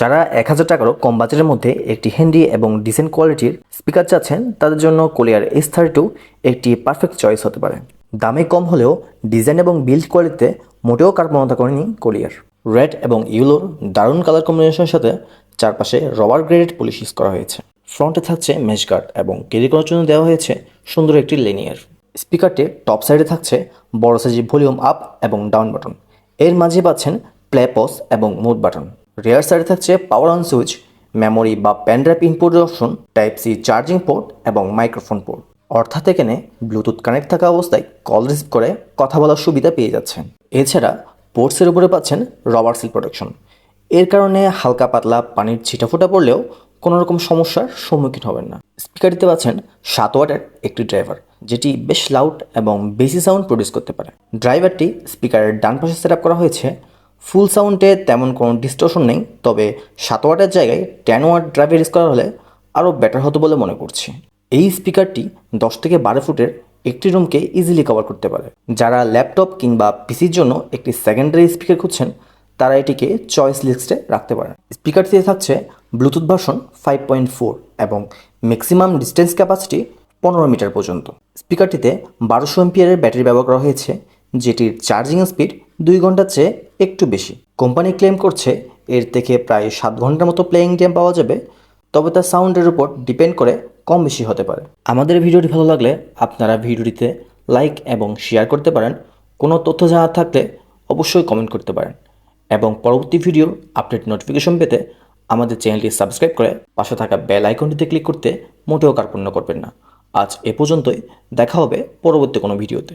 যারা এক হাজার টাকারও কম বাজেটের মধ্যে একটি হ্যান্ডি এবং ডিসেন্ট কোয়ালিটির স্পিকার চাচ্ছেন, তাদের জন্য কোলিয়ার এস থার্টি টু একটি পারফেক্ট চয়েস হতে পারে। দামে কম হলেও ডিজাইন এবং বিল্ড কোয়ালিটিতে মোটেও কার্পণতা করেনি কোলিয়ার রেড এবং ইউলোর দারুণ কালার কম্বিনেশনের সাথে চারপাশে রবার গ্রেডেড পলিশ ইউজ করা হয়েছে। ফ্রন্টে থাকছে মেশ গার্ড এবং ক্যারি করার জন্য দেওয়া হয়েছে সুন্দর একটি লেনিয়ার স্পিকারটির টপ সাইডে থাকছে বড় সাইজের ভলিউম আপ এবং ডাউন বাটন এর মাঝে পাচ্ছেন প্লে পস এবং মুড বাটন রেয়ার সাইডে থাকছে পাওয়ার অন সুইচ মেমোরি বা pen drive input option type C charging port এবং মাইক্রোফোন পোর্ট অর্থাৎ এখানে ব্লুটুথ কানেক্ট থাকা অবস্থায় কল রিসিভ করে কথা বলার সুবিধা পেয়ে যাচ্ছেন। এছাড়া পোর্টসের উপরে পাচ্ছেন রবার সিল প্রোটেকশন এর কারণে হালকা পাতলা পানির ছিটাফোটা পড়লেও কোনো রকম সমস্যার সম্মুখীন হবেন না। স্পিকারটিতে পাচ্ছেন সাত ওয়াটের একটি ড্রাইভার যেটি বেশ লাউড এবং বেশি সাউন্ড প্রডিউস করতে পারে। ড্রাইভারটি স্পিকারের ডান পাশে সেট করা হয়েছে ফুল সাউন্ডে তেমন কোনো ডিস্টোশন নেই, তবে সাত ওয়াটের জায়গায় টেন ওয়াট ড্রাইভার ইউজ করা হলে আরও বেটার হতো বলে মনে করছি। এই স্পিকারটি দশ থেকে বারো ফুটের একটি রুমকে ইজিলি কভার করতে পারে। যারা ল্যাপটপ কিংবা পিসির জন্য একটি সেকেন্ডারি স্পিকার খুঁজছেন, তারা এটিকে চয়েস লিস্টে রাখতে পারেন। স্পিকারটিতে থাকছে Bluetooth version five point four এবং ম্যাক্সিমাম ডিস্টেন্স ক্যাপাসিটি পনেরো মিটার পর্যন্ত। স্পিকারটিতে বারোশো এমপিয়ারের ব্যাটারি ব্যবহার করা হয়েছে। যেটির চার্জিং স্পিড দুই ঘণ্টার চেয়ে একটু বেশি। কোম্পানি ক্লেম করছে, এর থেকে প্রায় সাত ঘণ্টার মতো প্লেয়িং টাইম পাওয়া যাবে, তবে তার সাউন্ডের উপর ডিপেন্ড করে কম বেশি হতে পারে। আমাদের ভিডিওটি ভালো লাগলে আপনারা ভিডিওটিতে লাইক এবং শেয়ার করতে পারেন। কোনো তথ্য জানার থাকলে অবশ্যই কমেন্ট করতে পারেন। এবং পরবর্তী ভিডিওর আপডেট নোটিফিকেশন পেতে আমাদের চ্যানেলটি সাবস্ক্রাইব করে পাশে থাকা বেল আইকনটিতে ক্লিক করতে মোটেও কার্পণ্য করবেন না। আজ এ পর্যন্তই, দেখা হবে পরবর্তী কোনো ভিডিওতে